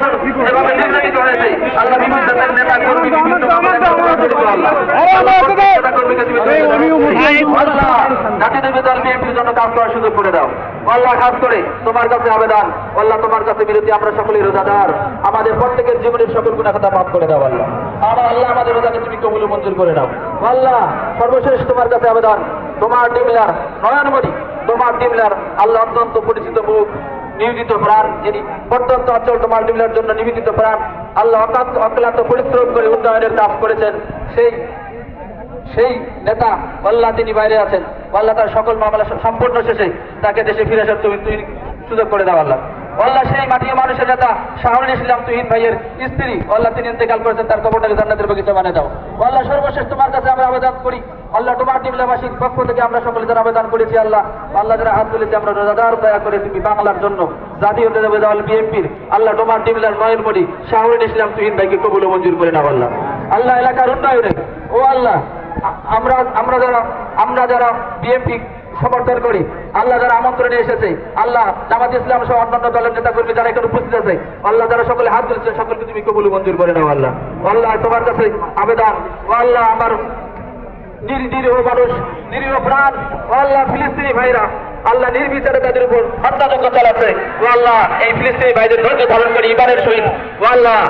বছর নির্যাতিত হয়েছে। আল্লাহ বিভিন্ন জাতের নেতা কর্মী বিভিন্ন সুযোগ করে দাও। আল্লাহ খাস করে তোমার কাছে আবেদন। আল্লাহ তোমার কাছে বিরতি আমরা সকলেই রোজাদার। আমাদের প্রত্যেকের জীবনের সকল গুণা কথা মাফ করে দাও আল্লাহ। আমার আল্লাহ আমাদের রোজাকে তুমি কবুল মঞ্জুর করে দাও। আল্লাহ সর্বশেষ তোমার কাছে আবেদন। তোমার ডিমলার নয়নমণি তোমার ডিমলার আল্লাহ অত্যন্ত পরিচিত মুখ। নিয়োজিত প্রাণ, যিনি প্রত্যন্ত অঞ্চল তোমার ডিমলার জন্য নিবেদিত প্রাণ, আল্লাহ অকান্ত অক্লান্ত পরিশ্রম করে উন্নয়নের কাজ করেছেন। সেই সেই নেতা, আল্লাহ তিনি বাইরে আছেন। আল্লাহ তার সকল মামলা সম্পূর্ণ শেষে তাকে দেশে ফিরে আসার তুমি সুযোগ করে দেওয়া আল্লাহ। আল্লাহ সেই মাটি মানুষের নেতা শাহরুল ইসলাম তুহিন ভাইয়ের স্ত্রী। আল্লাহ তিনি ইন্তেকাল করেছেন, তার কবরটাকে জান্নাতের বাগিচা বানিয়ে দাও। আল্লাহ সর্বশেষ তোমার কাছে আমরা আবেদন করি। আল্লাহ তোমার ডিমলাবাসীর পক্ষ থেকে আমরা সকলে যারা আবেদন করেছি, আল্লাহ আল্লাহ যারা হাত তুলেছি, আমরা রোজাদার দয়া করে তুমি বাংলার জন্য জাতীয় দল বিএনপির, আল্লাহ তোমার ডিমলার নয়নমণি শাহরুল ইসলাম তুহিন ভাইকে কবুল মঞ্জুর করে নাও, আল্লাহ। আল্লাহ এলাকার উন্নয়নে, ও আল্লাহ, আমরা আমরা যারা আমরা যারা বিএনপি সমর্থন করি। আল্লাহ যারা আমন্ত্রণে এসেছে, আল্লাহ জামাত ইসলাম সহ অন্যান্য দলের নেতা কর্মী যারা এখানে উপস্থিত আছে, আল্লাহ যারা সকলে হাত তুলছে সকলকে তুমি কবুল মঞ্জুর করে নাও আল্লাহ। আল্লাহ তোমার কাছে আবেদন। আল্লাহ আমার নির- নিরীহ মানুষ, নিরীহ প্রাণ। আল্লাহ ফিলিস্তিনি ভাইরা, আল্লাহ নির্বিচারে তাদের উপর হত্যাযজ্ঞ চালাচ্ছে। ও আল্লাহ এই ফিলিস্তিনি ভাইদের ধৈর্য ধারণ করে ইমানের সহিত। ও আল্লাহ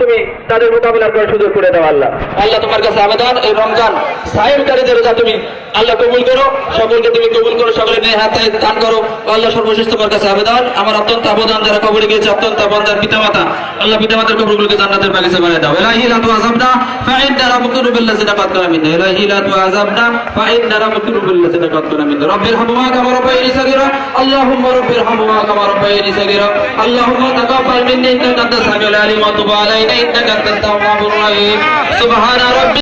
তুমি তাদের মোকাবিলার করার সুযোগ করে দাও, আল্লাহ। আল্লাহ তোমার কাছে আবেদন, এই রমজান সাহেবকারীদের রোজা তুমি আল্লাহ কবুল করো, সকলকে তুমি কবুল করো সকলের নিয়ে হাতে দান করো। আল্লাহ সর্বশেষ তোমার কাছে আবেদন। আমার অত্যন্ত আবেদন যারা কবরে গিয়েছে, অত্যন্ত আবেদন পিতামাতা, আল্লাহ পিতামাতার কবরগুলোকে জান্নাতের বাগিচা বানিয়ে দাও। ইলাহি লা তুআযাবনা, ফাইন্না রাব্বুকুরু বিল্লাযিনা কাদ কানা মিন্না ইলাহি লা তুআযাবনা, ফাইন্না রাব্বুকুরু বিল্লাযিনা কাদ কানা মিন্না রব্বির হামহুমা কামা রাব্বায়ানি সাগীরা, আল্লাহুম্মা রব্বির হামহুমা কামা রাব্বায়ানি সাগীরা। আল্লাহুম্মা তাকাব্বাল মিন্নি ইন্নাকা আনতাস সামিউল আলিম ওয়া তুব আলাইনা ইন্নাকা আনতাত তাওয়াবুর রহিম সুবহানা রাব্বি